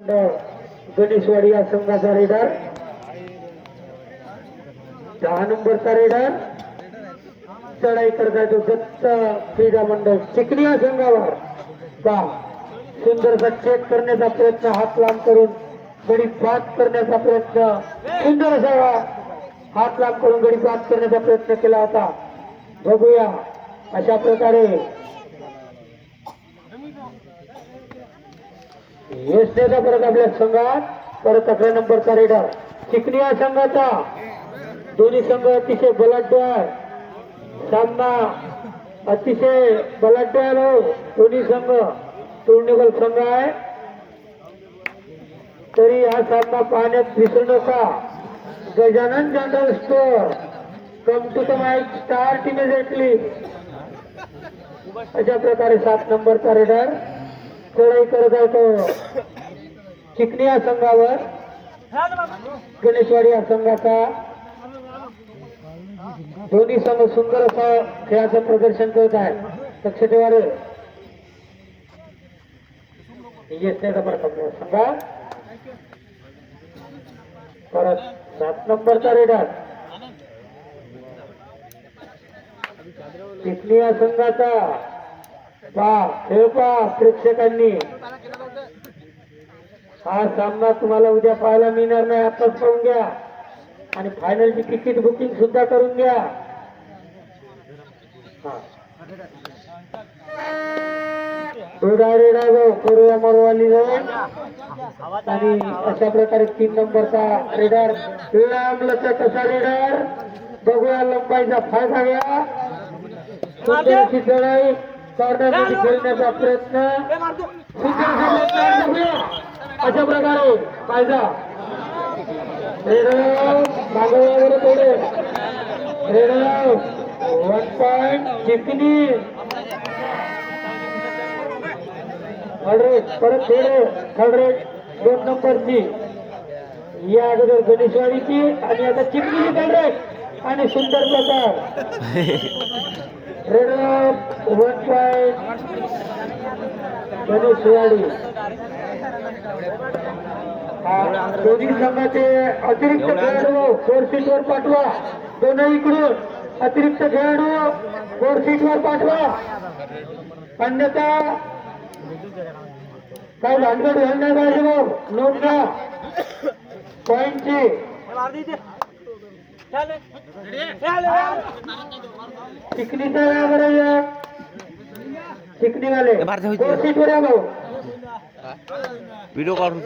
गणेशवाडी या संघाचा रेडार दहा नंबरचा रेडार चढाई करता येतो दत्त क्रीडा मंडळ चिकणी या संघावर. का सुंदरसा चेक करण्याचा प्रयत्न हात लांब करून गडी बाद करण्याचा प्रयत्न. सुंदर असा हात लांब करून गडी बाद करण्याचा प्रयत्न केला होता. बघूया अशा प्रकारे यशनेचा परत आपल्या संघात. परत अकरा नंबरचा रेडर चिकणी या संघाचा. दोन्ही संघ अतिशय बलाढ्य. सामना अतिशय बलाढ्य आहे दोन्ही संघ टुर्नेबल संघ आहे. तरी हा सामना पाहण्यात विसरू नका. Gajanan general store come to the mic start immediately अशा प्रकारे सात नंबरचा रेडर चढाई करत आहे तो. चिकणी या संघावर गणेशवाडी या संघाचा. दोन्ही संघ सुंदर असं खेळाचं प्रदर्शन करत आहे लक्ष ठेवा रे. संघा. परत सात नंबरचा रेडर चिकणी या संघाचा. पा खेळ प्रेक्षकांनी. हा सामना तुम्हाला उद्या पाहायला मिळणार नाही आताच पाहून घ्या. आणि फायनलची तिकीट बुकिंग सुद्धा करून घ्या. हा. रेडा रेडा जाऊ करूया मरवाली जाऊ आणि अशा प्रकारे तीन नंबरचा रेडर लांब लचक कसा रेडर बघूया लंबाईचा फायदा घ्या. लढाई करण्यासाठी खेळण्याचा प्रयत्न. अशा प्रकारे फायदा रेडर मागवल्यावर थोडे रेडर वन पॉइंट चिकनी थर्ड रेट परत थर्ड रेट थर्ड रेट दोन नंबरची. या अगोदर गणेशवाडीची आणि आता चिकनीची थर्ड रेट आणि सुंदर प्रकार. रेड वन हा, दोन्ही संघाचे अतिरिक्त खेळाडू फोर सीट वर पाठवा. दोनही इकडून अतिरिक्त खेळाडू फोर सीट वर पाठवा. अन्यथा काय भानगड घालणार पाहिजे भाऊ? नोट घ्या. पॉइंटची चिकनीचा या. बरं या चिकनीवाले भाऊ व्हिडिओ काढू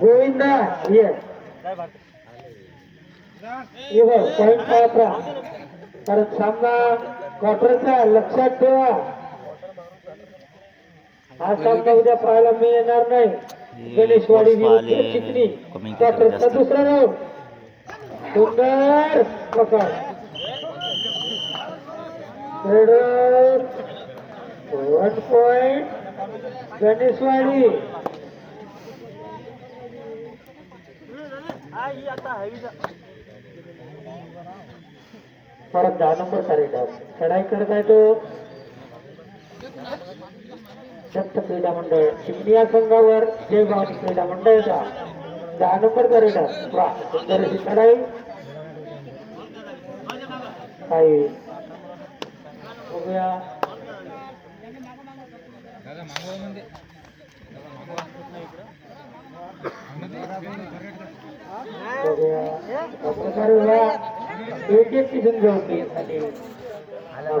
गोविंदा ये. कारण सामना क्वार्टरचा लक्षात ठेवा. हा सामना उद्या पाहायला मिळणार नाही. गणेशवाडी चिकनी क्वार्टरचा दुसरा राऊंड सुंदर. प्रकार ट्रेडर वन पॉइंट गणेशवाडी. परत दहा नंबर रेडर चढाई करत आहे तो. दत्त क्रीडा मंडळ. चिमणी संघावर जय भवानी क्रीडा मंडळचा. दहा नंबर चढाई काही बघूया. या एक एक सीझन घेऊन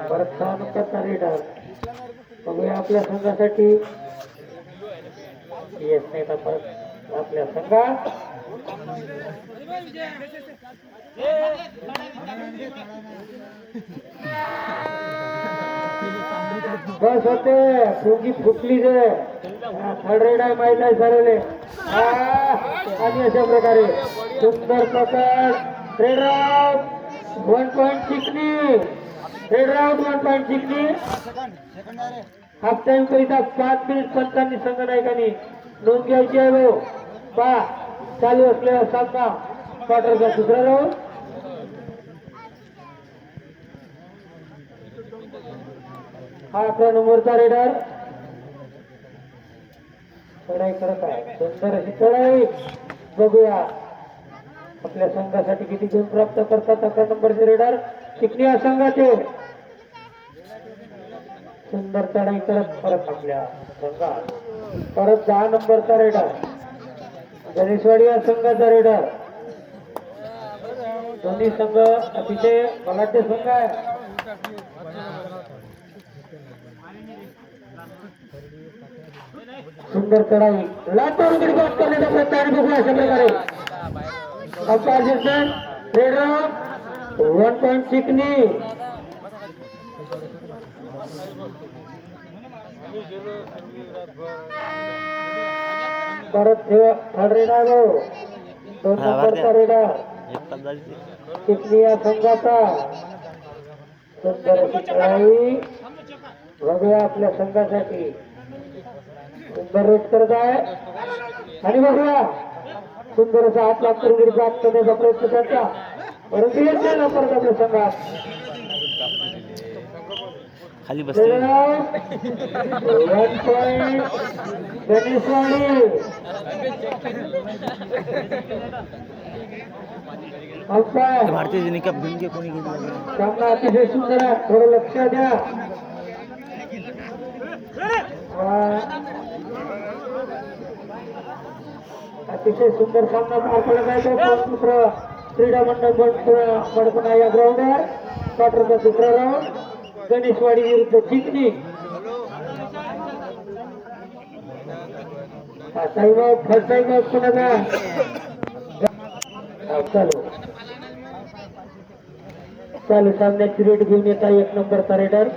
परत सहा नंबरचा रेडर बघूया आपल्या संघासाठी. येस नाही परत. आपल्या संघात बस होते. फुगी फुटली जे थर्ड रेड आहे माहीत आहे सरले आणि अशा प्रकारे सुंदर प्रकार. रेड आउट वन पॉईंट शिकली रेड आउट वन पॉईंट शिकली हाफ टाइम करिता पाच मिनिट पंचांनी संघ संघनायकांनी नोंद घ्यायची आहे भाऊ. पहा चालू असलेला सामना क्वार्टरचा दुसरा राऊंड हा अकरा नंबरचा रेडर. चढाई करत आहे. सुंदर अशी चढाई. बघूया. आपल्या संघासाठी किती गुण प्राप्त करतात अकरा नंबरचे रेडर. चिकणी या संघाचे सुंदर चढाई करत परत आपल्या संघात. परत दहा नंबरचा रेडर. गणेशवाडी या संघाचा रेडर. दोन्ही संघ अतिशय बलाढ्य संघ आहे. सुंदर चढाई. लातूर गडी बॉक्स करण्याचा प्रयत्न आणि बघू अशा प्रकारे. अपार्जिशन रेडर वन पॉईंट चिकनी. परत ठेवा थर्ड रेडर दोन नंबरचा रेडर चिखली या संघाचा. सुंदर अशी खेळावी बघूया आपल्या संघासाठी. सुंदर रेट करत आहे. आणि बघूया. सुंदर असा हात करून प्राप्त करण्याचा प्रयत्न करता परंतु येत नाही आपल्या संघात. खाली बसते भारतीय जनता घे कोणी सामना अतिशय सुंदर आहे थोडं लक्ष द्या. अतिशय सुंदर सामना पार पडत आहे तो पाटपुत्र क्रीडा मंडळ बडपुणा या ग्राउंडवर क्वार्टरचा दुसरा राऊंड गणेशवाडी विरुद्ध चिकणी हा टाइम आउट फर्स्ट चालू. चालू सामन्याची रेट घेऊन येता एक नंबरचा रेडर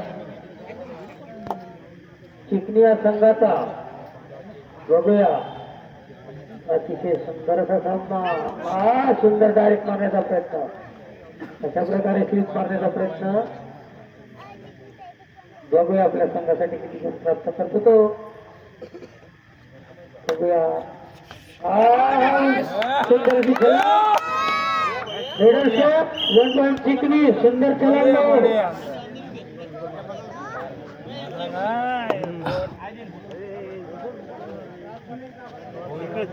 चिकणी या संघाचा. बघूया. अतिशय सुंदर असा सामना. सुंदर डायरेक्ट मारण्याचा प्रयत्न. अशा प्रकारे स्लिप मारण्याचा प्रयत्न. बघूया आपल्या संघासाठी किती गुण प्राप्त करतो तो बघूया. सुंदर वन पॉईंट चिकनी सुंदर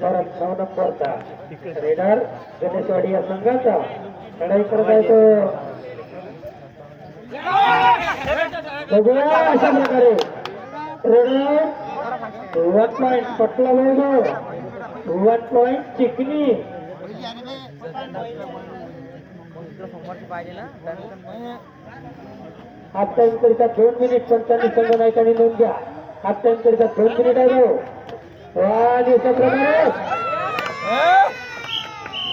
परत नऊ नंबरचा रेडर गणेशवाडी या संघाचा. लढाई करत आहे तो. बघूया अशा प्रकारे. वन पॉइंट पटला बघू वन पॉइंट चिकनी. आत्ताकरिता दोन मिनिट पंचाळीस संघ नायकांनी नोंद घ्या. आत्ताकरिता दोन मिनिट आहे भाऊ. आणि अशा प्रकारे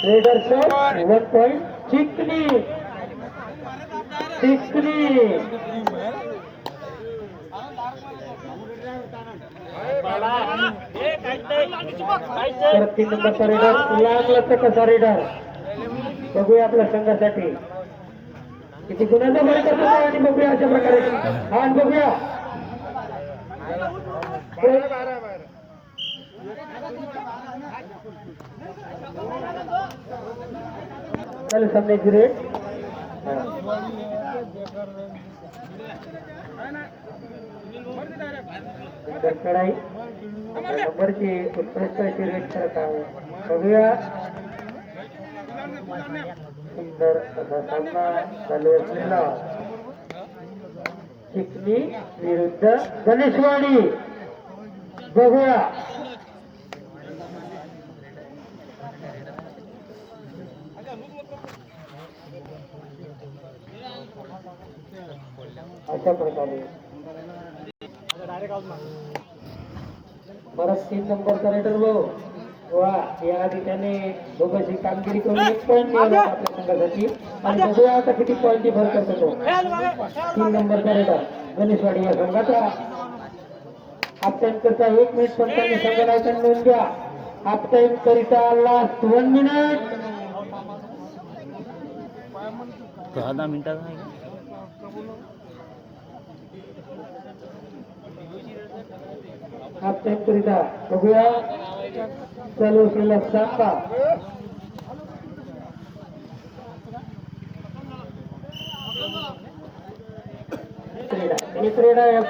रेडर वन पॉइंट चिकनी. चिकनी. परत तीन नंबरचा रेडर लांब लचक कसा रेडर बघूया आपल्या संघासाठी. किती गुणाचा बळी करतो आणि बघूया अशा प्रकारे. हा बघूया. चालेल सामन्याची रेट नंतर कढाई नंबरची उत्कृष्ट अशी रेट करत आहे बघूया. सुंदर असा सामना चालू असलेला चिखली विरुद्ध गणेशवाडी. बघूया. अशा प्रकारे. परत तीन नंबरचा रेटर भाऊ वा याआधी त्याने दोघांची कामगिरी करून एक पॉईंट मिळाला आपल्या संघासाठी. आणि बघूया आता किती पॉईंट भर करतो तो. तीन नंबरचा रेटर गणेशवाडी या संघाचा. हाफ टाइम करता एक मिनिट पंचावन्न संघ नायकांनी नोंद घ्या. हाफ टाइम करिता लास्ट वन मिनिट दहा दहा मिनिटाचा आहे का हाफ करिता बघूया. चालू असलेला सामना. क्रीडा ही क्रीडा या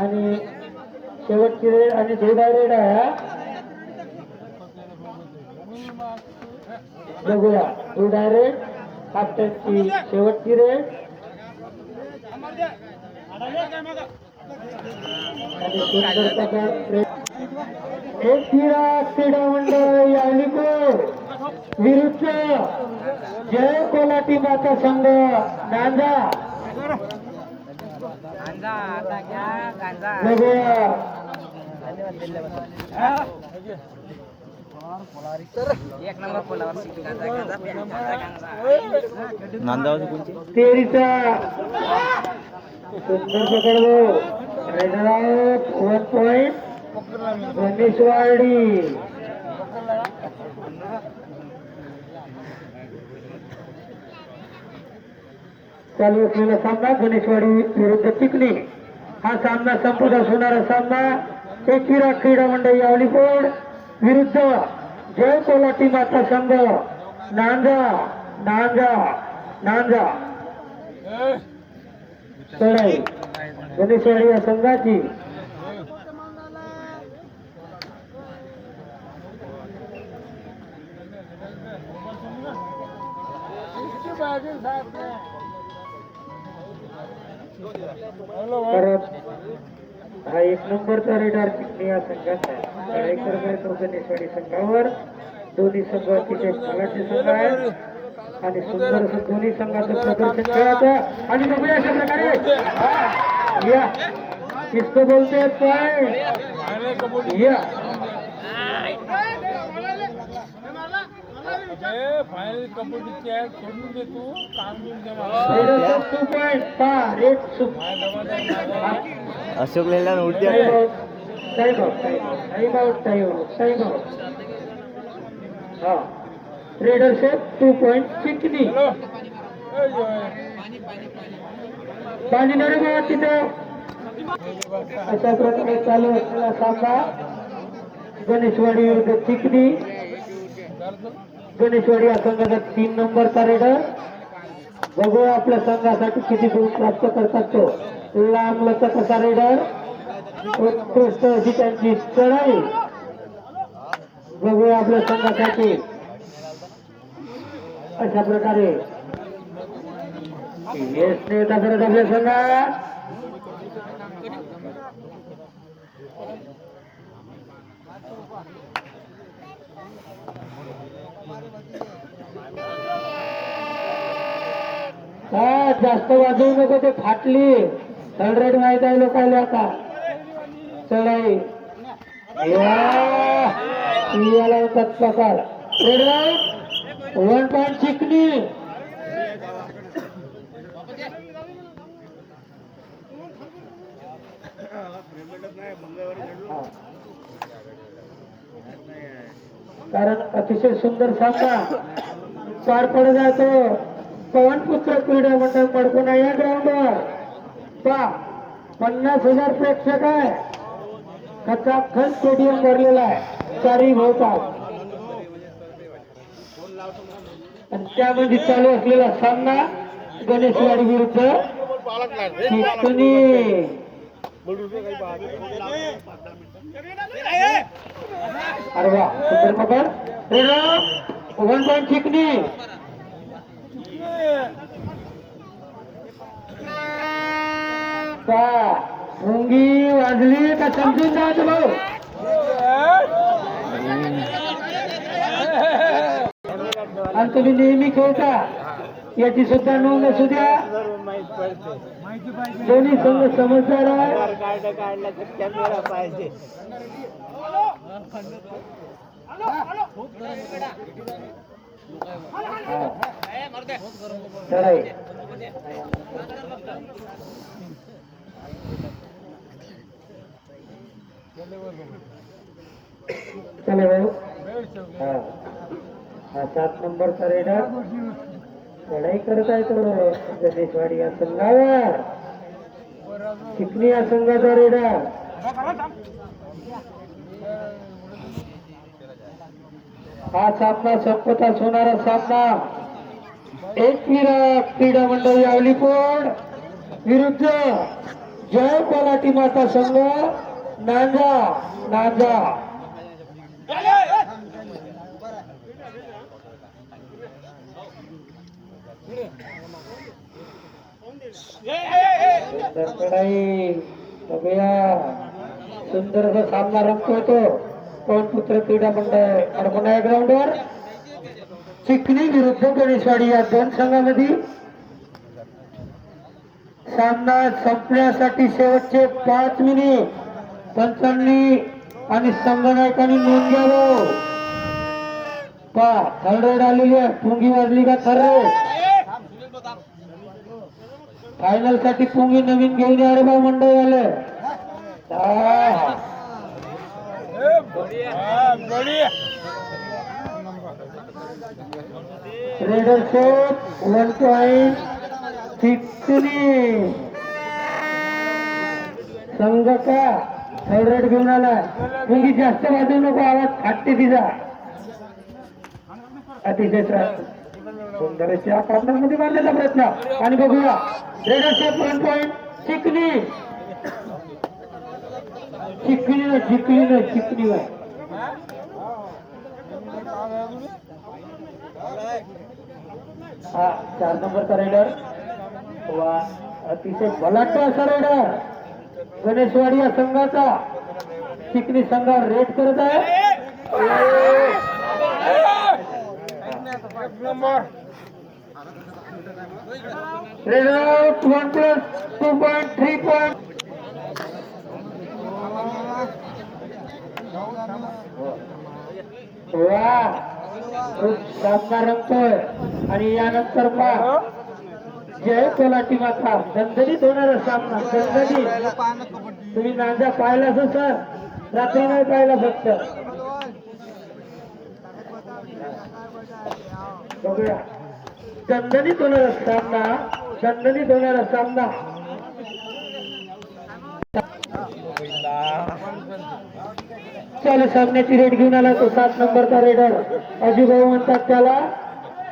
आणि शेवटची रेड आणि धोडा रेडा आहे बघूया धोडा रेड. हाफटनची शेवटची रेड. क्रीडा क्रीडा मंडळ यालीपूर विरुद्ध जय कोलाटी माता संघ. नांदा बघूया एक नंबर पोलावर सिटी गांजा गांजा गांजा गांजा. नांदावची कोणची तेरीचा. सुंदर पकडलो raider out one point Ganeshwadi चालू असलेला सामना गणेशवाडी विरुद्ध चिखली हा सामना संपत असणारा सामना एकविरा क्रीडा मंडळ यावलीकोड विरुद्ध जय कोलाटी माता संघ नांजा नांजा नांजा. चढाई. गणेशवाडी या संघाची. परत हा एक नंबरचा रेडार चिकणी या संघाचा. आहे लढाई तो गणेशवाडी संघावर दोन्ही संघ अतिशय फलाचे संघ आहे आणि सुंदर दोन्ही संघाचं प्रदर्शन खेळायचं आणि बघूया अशा प्रकारे. या किस्त बोलते काय या फायनल कबड्डीची आहे सोडून दे तू काम देऊन दे मला रेडर टू पहा रेड सुप अशोक लेला उडती time out time out time out time out हा रेडर से टू पॉईंट चिकनी पाणी नाही रे तिथं अशा प्रकारे चालू असलेला सामना. गणेशवाडी विरुद्ध चिकनी गणेशवाडी या संघाचा तीन नंबरचा रेडर बघूया आपल्या संघासाठी किती गुण प्राप्त करतात तो. लांब लचक असा रेडर उत्कृष्ट अशी त्यांची चढाई. बघूया आपल्या संघासाठी. अशा प्रकारे यश आपल्या संघात हा जास्त वाजवू नको ते फाटली. हंड्रेड माहीत आहे लोकांना आता. चढाई. याला होतात पकार वन पॉईंट चिकनी हा. कारण अतिशय सुंदर सामना पार पडत जातो पवन पुत्र क्रीडा मंडळ पडकुना या ग्राउंडवर. पा पन्नास हजार प्रेक्षक आहे. खचाखच स्टेडियम भरलेला आहे. चारी होतात आणि त्यामध्ये चालू असलेला सामना गणेशवाडी विरुद्ध चिकणी अरे वा सुंदर पकड. वन पॉईंट का मुंगी वाजली का समजून जायचं भाऊ. आणि तुम्ही नेहमी खेळता याची सुद्धा नोंद असू द्या. दोन्ही संघ समजदार आहे चढाई चले हा. हा सात नंबरचा रेडर लढाई करत आहे तो. गणेशवाडी या संघावर. चिकणी या संघाचा रेडा. हा सामना संपताच होणारा सामना. एकविरा क्रीडा मंडळ यावली कोण विरुद्ध जय कोलाटी माता संघ. नांजा नांजा. सुंदर सुंदर असा सामना रंगतोय तो पवन पुत्र क्रीडा मंडळ आणि पुन्हा ग्राउंड वर चिखली विरुद्ध गणेशवाडी या दोन संघामध्ये. सामना संपण्यासाठी शेवटचे पाच मिनिट. पंचांनी आणि संघनायकांनी नोंद घ्यावं. पा थर्ड आलेली आहे. ठुंगी वाजली का? थर्ड फायनलसाठी पुंगी नवीन घेऊन या रे भाऊ मंडळ झाले रेडर शोध वन पॉइंट चिकनी संघ का थर्ड रेड घेऊन आला पुंगी जास्त वाजवू नको आवाज फाटते तिचा अतिशय त्रास. सुंदर अशी कॉर्नरमध्ये मारण्याचा प्रयत्न आणि बघूया रेडर शॉट वन पॉइंट चिकनी चिकनी ना चिकली ना चिकली ना हा चार नंबरचा रेडर वा अतिशय बलाढ्य असा रेडर गणेशवाडी या संघाचा चिकली संघ रेड करत आहे. Number raider one plus two three वा खूप सामना रंगतोय आणि यानंतर पहा जय कोलाटी माता दणदणीत होणारा सामना दणदणीत तुम्ही नांदा पाहिला असं सर रात्री नाही पाहिला फक्त बघूया. दणदणीत होणार असताना दणदणीत होणार असताना चालू सामन्याची रेड घेऊन आला तो सात नंबरचा रेडर. अजिभाऊ म्हणतात त्याला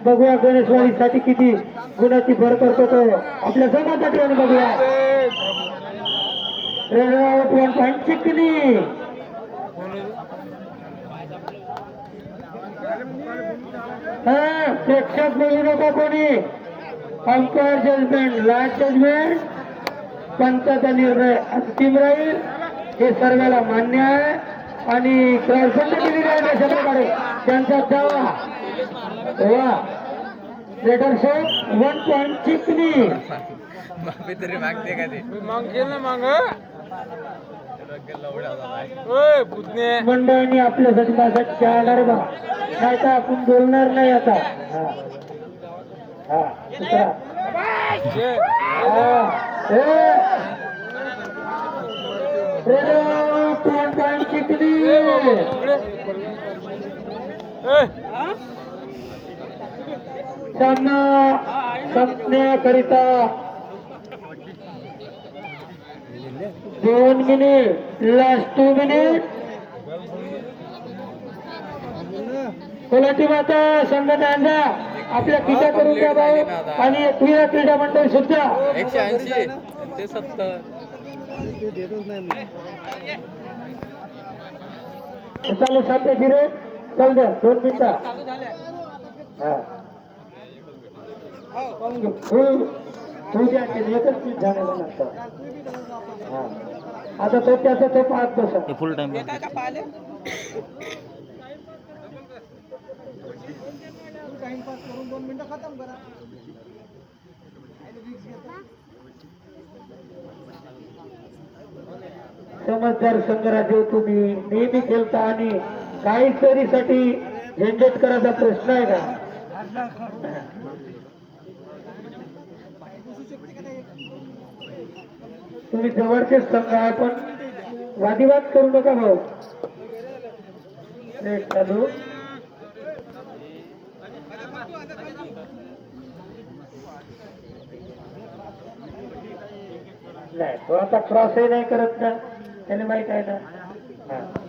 बघूया गणेशवाडीसाठी किती गुणाची भर करतो तो. आपल्या संघासाठी बघूया. रेडर आउट वन पॉईंट चिकनी हा प्रेक्षक बोलू नका कोणी. Umpire judgement last judgement. पंचाचा निर्णय अंतिम राहील. हे सर्वांना मान्य आहे. आणि क्रॉसबंद दिलेली आहे अशा प्रकारे? त्यांचा दावा. वा. वन पॉईंट चिकनी. माफी तरी मागते का ते? मांग केलं ना मांग? मंडळाने आपल्यासाठी माझा चालणार बा. नाही तर आपण बोलणार नाही आता. हा. हा. हा. सामना संपण्याकरिता दोन मिनिट लास्ट टू मिनिट कोलाची माता संघटना आपल्या खिचा करून द्या भाऊ. आणि क्रीडा क्रीडा मंडळ सुद्धा. एकशे ऐंशी ते सत्तर. चालू साध्याची रे चाल द्या दोन मिनिटं. हा. फुल द्या ते एकच मिनिट झालेलं नसतं हा. आता तो त्याचा तो पाहत बसा. हे फुल टाइम समजदार संघराज्य तुम्ही. नेहमी खेळता आणि काही सरीसाठी झेंझट करायचा प्रश्न आहे का? तुम्ही जवळचेच संघ आहे पण वादिवाद करू नका भाऊ. चालू. नाही तो आता क्रॉसही नाही करत ना. त्याने माहीत आहे ना. हा.